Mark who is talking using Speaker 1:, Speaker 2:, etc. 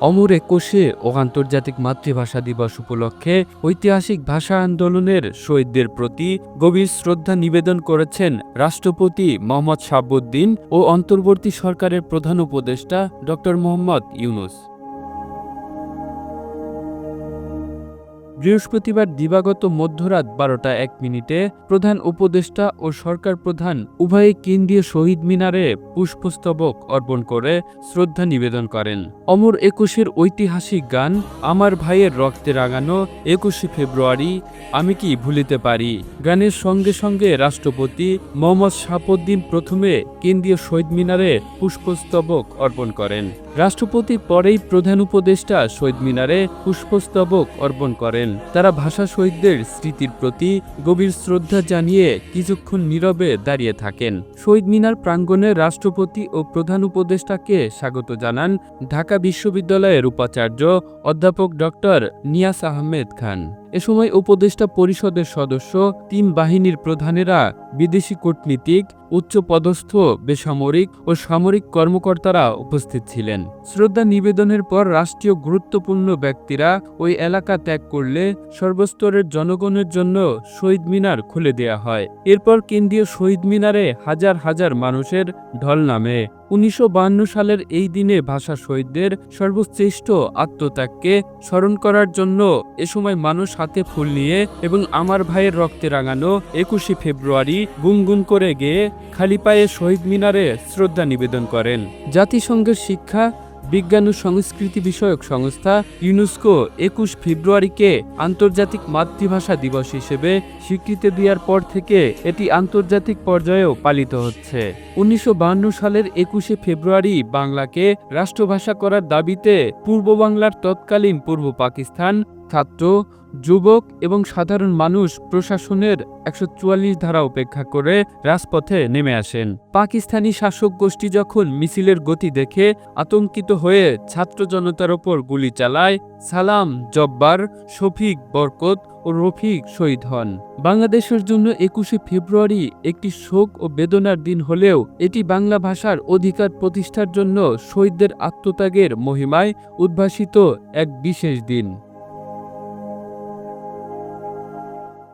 Speaker 1: অমর একুশে ও আন্তর্জাতিক মাতৃভাষা দিবস উপলক্ষে ঐতিহাসিক ভাষা আন্দোলনের শহীদদের প্রতি গভীর শ্রদ্ধা নিবেদন করেছেন রাষ্ট্রপতি মোহাম্মদ সাবুদ্দিন ও অন্তর্বর্তী সরকারের প্রধান উপদেষ্টা ড মোহাম্মদ ইউনুস। বৃহস্পতিবার দিবাগত মধ্যরাত বারোটা এক মিনিটে প্রধান উপদেষ্টা ও সরকার প্রধান উভয়ে কেন্দ্রীয় শহীদ মিনারে পুষ্পস্তবক অর্পণ করে শ্রদ্ধা নিবেদন করেন। অমর একুশের ঐতিহাসিক গান, আমার ভাইয়ের রক্তে রাঙানো একুশে ফেব্রুয়ারি, আমি কি ভুলিতে পারি? গানের সঙ্গে সঙ্গে রাষ্ট্রপতি মোহাম্মদ শাহাবুদ্দিন প্রথমে কেন্দ্রীয় শহীদ মিনারে পুষ্পস্তবক অর্পণ করেন। রাষ্ট্রপতি পরেই প্রধান উপদেষ্টা শহীদ মিনারে পুষ্পস্তবক অর্পণ করেন। তারা ভাষা শহীদদের স্মৃতির প্রতি গভীর শ্রদ্ধা জানিয়ে কিছুক্ষণ নীরবে দাঁড়িয়ে থাকেন। শহীদ মিনার প্রাঙ্গণে রাষ্ট্রপতি ও প্রধান উপদেষ্টাকে স্বাগত জানান ঢাকা বিশ্ববিদ্যালয়ের উপাচার্য অধ্যাপক ডক্টর নিয়াস আহমেদ খান। এ সময় উপদেষ্টা পরিষদের সদস্য, তিন বাহিনীর প্রধানেরা, বিদেশি কূটনীতিক, উচ্চপদস্থ, বেসামরিক ও সামরিক কর্মকর্তারা উপস্থিত ছিলেন। শ্রদ্ধা নিবেদনের পর রাষ্ট্রীয় গুরুত্বপূর্ণ ব্যক্তিরা ওই এলাকা ত্যাগ করলে সর্বস্তরের জনগণের জন্য শহীদ মিনার খুলে দেয়া হয়। এরপর কেন্দ্রীয় শহীদ মিনারে হাজার হাজার মানুষের ঢল নামে। উনিশশো সালের এই দিনে ভাষা শহীদদের সর্বশ্রেষ্ঠ আত্মত্যাগকে স্মরণ করার জন্য এ সময় মানুষ হাতে ফুল নিয়ে এবং আমার ভাইয়ের রক্তে রাঙানো একুশে ফেব্রুয়ারি গুনগুন করে গিয়ে খালি পায়ে শহীদ মিনারে শ্রদ্ধা নিবেদন করেন। জাতিসংঘের শিক্ষা বিজ্ঞান ও সংস্কৃতি বিষয়ক সংস্থা ইউনেস্কো একুশ ফেব্রুয়ারিকে আন্তর্জাতিক মাতৃভাষা দিবস হিসেবে স্বীকৃতি দেওয়ার পর থেকে এটি আন্তর্জাতিক পর্যায়েও পালিত হচ্ছে। উনিশশো সালের একুশে ফেব্রুয়ারি বাংলাকে রাষ্ট্রভাষা করার দাবিতে পূর্ব বাংলার তৎকালীন পূর্ব পাকিস্তান ছাত্র, যুবক এবং সাধারণ মানুষ প্রশাসনের একশো চুয়াল্লিশ ধারা উপেক্ষা করে রাজপথে নেমে আসেন। পাকিস্তানি শাসক গোষ্ঠী যখন মিছিলের গতি দেখে আতঙ্কিত হয়ে ছাত্র জনতার ওপর গুলি চালায়, সালাম, জব্বার, শফিক, বরকত ও রফিক শহীদ হন। বাংলাদেশের জন্য একুশে ফেব্রুয়ারি একটি শোক ও বেদনার দিন হলেও এটি বাংলা ভাষার অধিকার প্রতিষ্ঠার জন্য শহীদদের আত্মত্যাগের মহিমায় উদ্ভাসিত এক বিশেষ দিন।